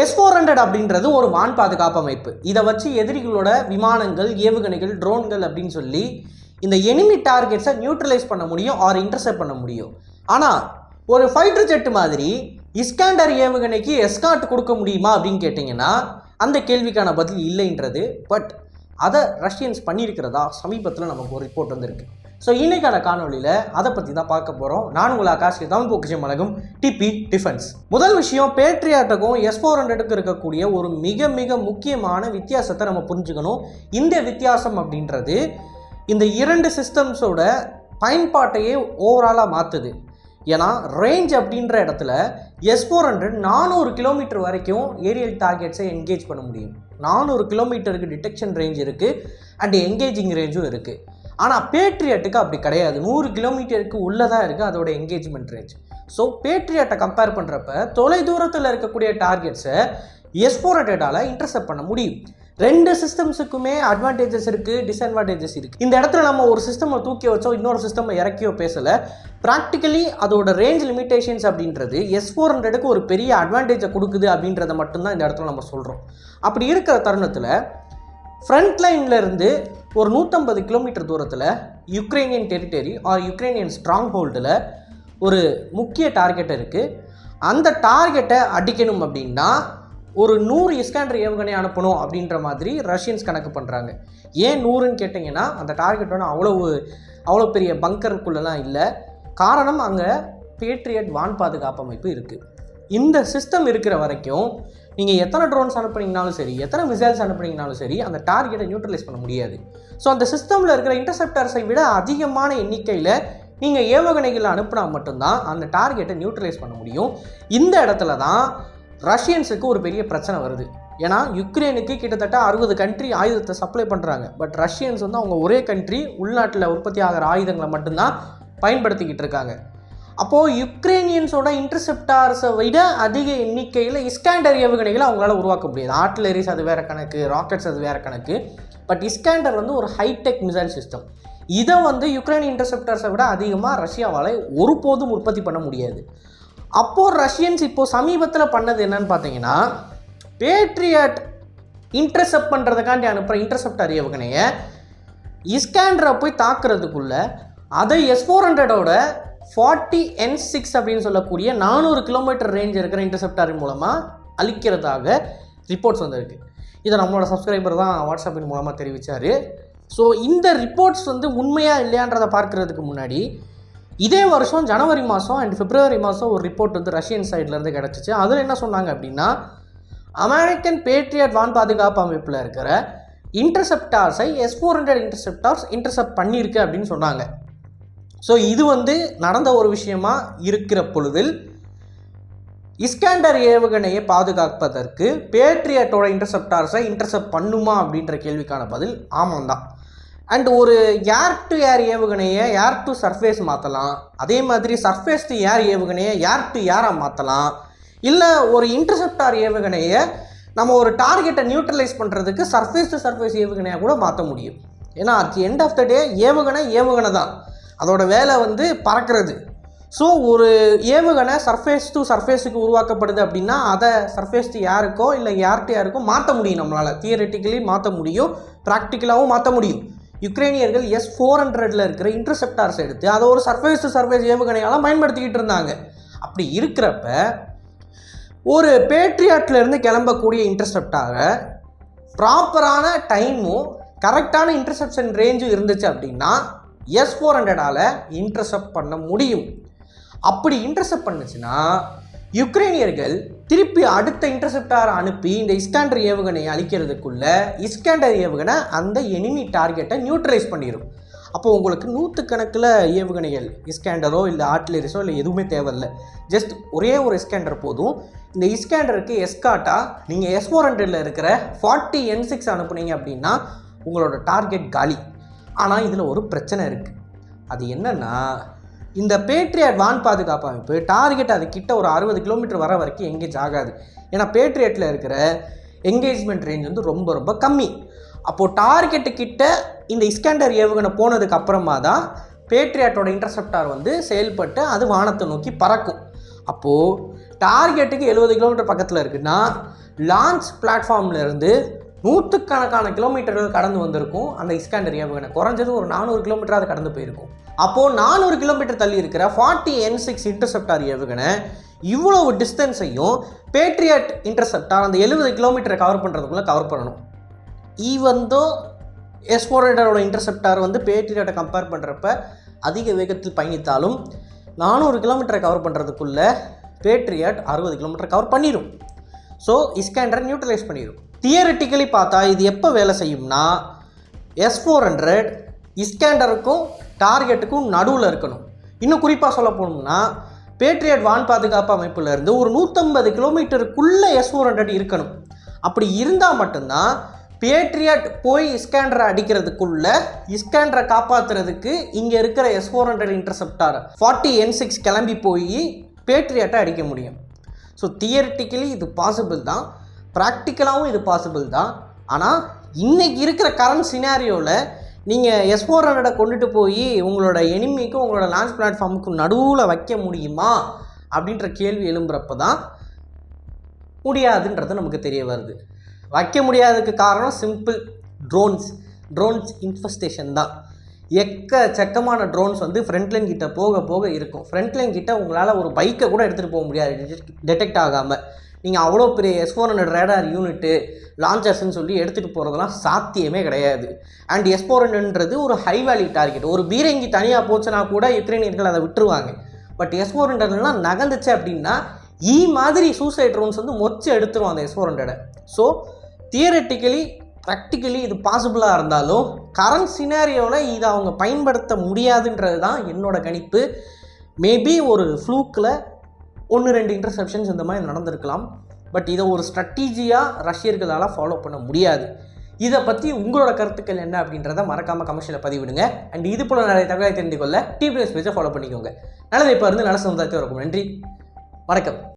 S four hundred அப்படின்றது ஒரு வான் பாதுகாப்பு அமைப்பு. இதை வச்சு எதிரிகளோட விமானங்கள் ஏவுகணைகள் ட்ரோன்கள் அப்படின்னு சொல்லி இந்த எனிமி டார்கெட்ஸை நியூட்ரலைஸ் பண்ண முடியும் ஆர் இன்டர்செப்ட் பண்ண முடியும். ஆனால் ஒரு ஃபைட்டர் ஜெட் மாதிரி இஸ்காண்டர் ஏவுகணைக்கு எஸ்காட் கொடுக்க முடியுமா அப்படின்னு கேட்டிங்கன்னா அந்த கேள்விக்கான பதில் இல்லைன்றது. பட் அதை ரஷ்யன்ஸ் பண்ணியிருக்கிறதா? சமீபத்தில் நமக்கு ஒரு ரிப்போர்ட் வந்திருக்கு. ஸோ இன்னைக்கான காணொலியில் அதை பற்றி தான் பார்க்க போகிறோம் நான் உங்கள் ஆகாஷ் தமிழ் பொக்கிஷம் அழகும் டிபி டிஃபென்ஸ். முதல் விஷயம் பேட்ரியாட்டுக்கும் எஸ் ஃபோர் ஹண்ட்ரடுக்கும் இருக்கக்கூடிய ஒரு மிக மிக முக்கியமான வித்தியாசத்தை நம்ம புரிஞ்சுக்கணும். இந்த வித்தியாசம் அப்படின்றது இந்த இரண்டு சிஸ்டம்ஸோட பயன்பாட்டையே ஓவராலாக மாற்றுது ஏன்னா ரேஞ்ச் அப்படின்ற இடத்துல எஸ் ஃபோர் ஹண்ட்ரட் நானூறு கிலோமீட்டர் வரைக்கும் ஏரியல் டார்கெட்ஸை என்கேஜ் பண்ண முடியும். நானூறு கிலோமீட்டருக்கு டிடெக்ஷன் ரேஞ்ச் இருக்குது அண்ட் என்கேஜிங் ரேஞ்சும் இருக்குது ஆனால் பேட்ரியட்டுக்கு அப்படி கிடையாது. நூறு கிலோமீட்டருக்கு உள்ளே தான் இருக்குது அதோட என்கேஜ்மெண்ட் ரேஞ்ச் ஸோ பேட்ரியட்டை கம்பேர் பண்ணுறப்ப தொலை தூரத்தில் இருக்கக்கூடிய டார்கெட்ஸை எஸ் ஃபோர் ஹண்ட்ரடால் இன்டர்செப்ட் பண்ண முடியும். ரெண்டு சிஸ்டம்ஸுக்குமே அட்வான்டேஜஸ் இருக்குது டிஸ்அட்வான்டேஜஸ் இருக்குது இந்த இடத்துல நம்ம ஒரு சிஸ்டமை தூக்கி வச்சோ இன்னொரு சிஸ்டமை இறக்கியோ பேசலை. ப்ராக்டிக்கலி அதோட ரேஞ்ச் லிமிட்டேஷன்ஸ் அப்படின்றது எஸ் ஃபோர் ஹண்ட்ரடுக்கு ஒரு பெரிய அட்வான்டேஜை கொடுக்குது அப்படின்றத மட்டும்தான் இந்த இடத்துல நம்ம சொல்கிறோம் அப்படி இருக்கிற தருணத்தில் ஃப்ரண்ட் லைன்ல இருந்து ஒரு நூற்றம்பது கிலோமீட்டர் தூரத்தில் Ukrainian territory or Ukrainian strong ஹோல்டில் ஒரு முக்கிய டார்கெட் இருக்குது அந்த டார்கெட்டை அடிக்கணும் அப்படின்னா ஒரு நூறு இஸ்காண்டர் ஏவுகணை அனுப்பணும் அப்படின்ற மாதிரி ரஷ்யன்ஸ் கணக்கு பண்ணுறாங்க ஏன் நூறுன்னு கேட்டிங்கன்னா அந்த டார்கெட் ஒன்று அவ்வளவு அவ்வளோ பெரிய பங்கருக்குள்ளெல்லாம் இல்லை. காரணம் அங்கே பேட்ரியட் வான் பாதுகாப்பு அமைப்பு இருக்குது இந்த சிஸ்டம் இருக்கிற வரைக்கும் நீங்கள் எத்தனை ட்ரோன்ஸ் அனுப்புனீங்கனாலும் சரி எத்தனை மிசைல்ஸ் அனுப்புனீங்கனாலும் சரி அந்த டார்கெட்டை நியூட்ரலைஸ் பண்ண முடியாது. ஸோ அந்த சிஸ்டமில் இருக்கிற இன்டர்செப்டர்ஸை விட அதிகமான எண்ணிக்கையில் நீங்கள் ஏவுகணைகளை அனுப்புனா மட்டும்தான் அந்த டார்கெட்டை நியூட்ரலைஸ் பண்ண முடியும். இந்த இடத்துல தான் ரஷ்யன்ஸுக்கு ஒரு பெரிய பிரச்சனை வருது. ஏன்னா யுக்ரைனுக்கு கிட்டத்தட்ட அறுபது கண்ட்ரி ஆயுதத்தை சப்ளை பண்ணுறாங்க பட் ரஷ்யன்ஸ் வந்து அவங்க ஒரே கண்ட்ரி உள்நாட்டில் உற்பத்தி ஆகிற ஆயுதங்களை மட்டும்தான் பயன்படுத்திக்கிட்டு இருக்காங்க. அப்போது யுக்ரைனியன்ஸோட இன்டர்செப்டார்ஸை விட அதிக எண்ணிக்கையில் இஸ்காண்டர் ஏவுகணைகளை அவங்களால உருவாக்க முடியாது. ஆர்ட்லரிஸ் அது வேறு கணக்கு ராக்கெட்ஸ் அது வேறு கணக்கு. பட் இஸ்காண்டர் வந்து ஒரு ஹைடெக் மிசைல் சிஸ்டம் இதை வந்து யுக்ரைன் இன்டர்செப்டர்ஸை விட அதிகமாக ரஷ்யாவால் ஒருபோதும் உற்பத்தி பண்ண முடியாது. அப்போது ரஷ்யன்ஸ் இப்போது சமீபத்தில் பண்ணது என்னன்னு பார்த்தீங்கன்னா பேட்ரியட் இன்டர்செப்ட் பண்ணுறதுக்காண்டி அனுப்புகிற இன்டர்செப்டர் ஏவுகணையை இஸ்காண்டரை போய் தாக்குறதுக்குள்ள அதை எஸ் ஃபோர் ஹண்ட்ரடோட ஃபார்ட்டி என் சிக்ஸ் அப்படின்னு சொல்லக்கூடிய நானூறு கிலோமீட்டர் ரேஞ்ச் இருக்கிற இன்டர்செப்டாரின் மூலமாக அழிக்கிறதாக ரிப்போர்ட்ஸ் வந்திருக்கு. இதை நம்மளோட சப்ஸ்கிரைபர் தான் வாட்ஸ்அப்பின் மூலமாக தெரிவித்தார் ஸோ இந்த ரிப்போர்ட்ஸ் வந்து உண்மையாக இல்லையான்றதை பார்க்கறதுக்கு முன்னாடி இதே வருஷம் ஜனவரி மாதம் அண்ட் பிப்ரவரி மாதம் ஒரு ரிப்போர்ட் வந்து ரஷ்யன் சைட்லேருந்து கிடச்சிச்சு. அதில் என்ன சொன்னாங்க அப்படின்னா அமெரிக்கன் பேட்ரியட் வான் பாதுகாப்பு அமைப்பில் இருக்கிற இன்டர்செப்டார்ஸை S four hundred interceptors intercept பண்ணியிருக்கு அப்படின்னு சொன்னாங்க. ஸோ இது வந்து நடந்த ஒரு விஷயமா இருக்கிற பொழுதில் இஸ்காண்டர் ஏவுகணையை பாதுகாப்பதற்கு பேட்ரியட்டோட இன்டர்செப்டார்ஸை இன்டர்செப்ட் பண்ணுமா அப்படின்ற கேள்விக்கான பதில் ஆமாம் தான் அண்ட் ஒரு ஏர் டு ஏர் ஏவுகணையை ஏர் டு சர்ஃபேஸ் மாற்றலாம் அதே மாதிரி சர்ஃபேஸ் டு ஏர் ஏவுகணையை ஏர் டு ஏராக மாற்றலாம் இல்லை ஒரு இன்டர்செப்டார் ஏவுகணையை நம்ம ஒரு டார்கெட்டை நியூட்ரலைஸ் பண்ணுறதுக்கு சர்ஃபேஸ் டு சர்ஃபேஸ் ஏவுகணையாக கூட மாற்ற முடியும். ஏன்னா at end of the day ஏவுகணை ஏவுகணை தான். அதோட வேலை வந்து பறக்கிறது. ஸோ ஒரு ஏவுகணை சர்ஃபேஸ் டு சர்ஃபேஸுக்கு உருவாக்கப்படுது அப்படின்னா அதை சர்ஃபேஸ் டு யாருக்கோ இல்லை யார்கிட்ட யாருக்கோ மாற்ற முடியும் நம்மளால். தியரட்டிக்கலி மாற்ற முடியும் ப்ராக்டிக்கலாகவும் மாற்ற முடியும். யுக்ரைனியர்கள் எஸ் ஃபோர் ஹண்ட்ரடில் இருக்கிற இன்டர்செப்டார்ஸ் எடுத்து அதை ஒரு சர்ஃபேஸ் டு சர்ஃபேஸ் ஏவுகணையால் பயன்படுத்திக்கிட்டு இருந்தாங்க. அப்படி இருக்கிறப்ப ஒரு பேட்ரியாட்லேருந்து கிளம்பக்கூடிய இன்டர்செப்டாரை ப்ராப்பரான டைமும் கரெக்டான இன்டர்செப்ஷன் ரேஞ்சும் இருந்துச்சு அப்படின்னா எஸ் ஃபோர் ஹண்ட்ரடால் இன்டர்செப்ட் பண்ண முடியும். அப்படி இன்டர்செப்ட் பண்ணுச்சுன்னா யுக்ரைனியர்கள் திருப்பி அடுத்த இன்டர்செப்டார் அனுப்பி இந்த இஸ்காண்டர் ஏவுகணையை அழிக்கிறதுக்குள்ள இஸ்காண்டர் ஏவுகணை அந்த எனிமி டார்கெட்டை நியூட்ரலைஸ் பண்ணிடும் அப்போ உங்களுக்கு நூற்றுக்கணக்கில் ஏவுகணைகள் இஸ்கேண்டரோ இல்லை ஆர்ட்லரிஸோ இல்லை எதுவுமே தேவையில்லை. ஜஸ்ட் ஒரே ஒரு இஸ்கேண்டர் போதும். இந்த இஸ்கேண்டருக்கு எஸ்காட்டாக நீங்கள் எஸ் ஃபோர் ஹண்ட்ரடில் இருக்கிற ஃபார்ட்டி என் சிக்ஸ் அனுப்புனீங்க அப்படின்னா உங்களோட டார்கெட் காலி. ஆனால் இதில் ஒரு பிரச்சனை இருக்குது அது என்னென்னா இந்த பேட்ரியட் வான் பாதுகாப்பு அமைப்பு டார்கெட் அது கிட்ட ஒரு அறுபது கிலோமீட்டர் வர வரைக்கும் எங்கேஜ் ஆகாது. ஏன்னா பேட்ரியட்டில் இருக்கிற என்கேஜ்மெண்ட் ரேஞ்ச் வந்து ரொம்ப ரொம்ப கம்மி. அப்போது டார்கெட்டு கிட்ட இந்த இஸ்கேண்டர் ஏவுகணை போனதுக்கு அப்புறமா தான் பேட்ரியாட்டோட இன்டர்செப்டார் வந்து செயல்பட்டு அது வானத்தை நோக்கி பறக்கும். அப்போது டார்கெட்டுக்கு எழுபது கிலோமீட்டர் பக்கத்தில் இருக்குன்னா லான்ச் பிளாட்ஃபார்ம்லேருந்து நூற்றுக்கணக்கான கிலோமீட்டர்கள் கடந்து வந்திருக்கும் அந்த இஸ்காண்டர் ஏவுகணை. குறைஞ்சது ஒரு நானூறு கிலோமீட்டராக கடந்து போயிருக்கும். அப்போது நானூறு கிலோமீட்டர் தள்ளி இருக்கிற ஃபார்ட்டி என் சிக்ஸ் இன்டர்செப்டார் ஏவுகணை இவ்வளவு டிஸ்டன்ஸையும் பேட்ரியட் இன்டர்செப்டார் அந்த எழுபது கிலோமீட்டரை கவர் பண்ணுறதுக்குள்ளே கவர் பண்ணணும். ஈவந்தோ எஸ்போரேட்டரோட எஸ் ஃபோர் ஹண்ட்ரடோட இன்டர்செப்டார் வந்து பேட்ரியட்டை கம்பேர் பண்ணுறப்ப அதிக வேகத்தில் பயணித்தாலும் நானூறு கிலோமீட்டரை கவர் பண்ணுறதுக்குள்ளே பேட்ரியட் அறுபது கிலோமீட்டர் கவர் பண்ணிடும் ஸோ இஸ்கேண்டரை நியூட்ரலைஸ் பண்ணிடும் தியரிட்டிக்கலி பார்த்தா இது எப்போ வேலை செய்யும்னா எஸ் ஃபோர் ஹண்ட்ரட் இஸ்கேண்டருக்கும் டார்கெட்டுக்கும் நடுவில் இருக்கணும். இன்னும் குறிப்பாக சொல்ல போனோம்னா பேட்ரியட் வான் பாதுகாப்பு அமைப்புலேருந்து ஒரு நூற்றம்பது கிலோமீட்டருக்குள்ளே எஸ் ஃபோர் ஹண்ட்ரட் இருக்கணும். அப்படி இருந்தால் மட்டும்தான் பேட்ரியட் போய் இஸ்கேண்டரை அடிக்கிறதுக்குள்ளே இஸ்கேண்டரை காப்பாற்றுறதுக்கு இங்கே இருக்கிற S four hundred interceptor forty N six கிளம்பி போய் பேட்ரியட்டை அடிக்க முடியும். ஸோ தியரிட்டிக்கலி இது பாசிபிள் தான். ப்ராக்டிக்கலாகவும் இது பாசிபிள் தான். ஆனால் இன்றைக்கி இருக்கிற கரண்ட் சினாரியோவில் நீங்கள் எஸ் ஃபோர் ஹண்ட்ரடை கொண்டுட்டு போய் உங்களோட எனிமிக்கும் உங்களோட லான்ச் பிளாட்ஃபார்முக்கும் நடுவில் வைக்க முடியுமா? அப்படின்ற கேள்வி எழும்புறப்ப தான் முடியாதுன்றது நமக்கு தெரிய வருது. வைக்க முடியாததுக்கு காரணம் சிம்பிள் ட்ரோன்ஸ் ட்ரோன்ஸ் இன்ஃபெஸ்டேஷன் தான். எக்கச்சக்கமான ட்ரோன்ஸ் வந்து ஃப்ரண்ட்லைன் கிட்ட போக போக இருக்கும். ஃப்ரண்ட்லைன் கிட்டே கிட்ட உங்களால் ஒரு பைக்கை கூட எடுத்துகிட்டு போக முடியாது. டிடெக்ட் ஆகாமல் நீங்கள் அவ்வளோ பெரிய S four hundred radar unit லான்ச்சர்ஸ்ன்னு சொல்லி எடுத்துகிட்டு போகிறதெல்லாம் சாத்தியமே கிடையாது. அண்ட் எஸ் ஃபோர் ஹண்ட்ரட்ன்றது ஒரு ஹை வேல்யூ டார்கெட் ஒரு பீரங்கி தனியாக போச்சுன்னா கூட யுக்ரைனியர்கள் அதை விட்டுருவாங்க. பட் எஸ் ஃபோர் ஹண்ட்ரட்லாம் நகர்ந்துச்சு அப்படின்னா ஈ மாதிரி சூசைட் ட்ரோன்ஸ் வந்து மொச்சு எடுத்துருவோம் அந்த எஸ் ஃபோர் ஹண்ட்ரடை ஸோ தியரட்டிக்கலி ப்ராக்டிக்கலி இது பாசிபிளாக இருந்தாலும் கரண்ட் சினாரியோவில் இதை அவங்க பயன்படுத்த முடியாதுன்றது தான் என்னோட கணிப்பு. மேபி ஒரு ஃப்ளூக்கில் ஒன்று ரெண்டு இன்டர்செப்ஷன்ஸ் இந்த மாதிரி நடந்திருக்கலாம். பட் இதை ஒரு ஸ்ட்ராட்டஜியாக ரஷ்யர்களால் ஃபாலோ பண்ண முடியாது. இதை பற்றி உங்களோட கருத்துக்கள் என்ன அப்படின்றத மறக்காமல் கமர்ஷியலில் பதிவிடுங்க. அண்ட் இது போல் நிறைய தகவலை தெரிந்து கொள்ள டிபிஎஸ் பேஜை ஃபாலோ பண்ணிக்கோங்க. நல்லதை இப்போ இருந்து நல்ல சமுதாயத்தை இருக்கும் நன்றி. வணக்கம்.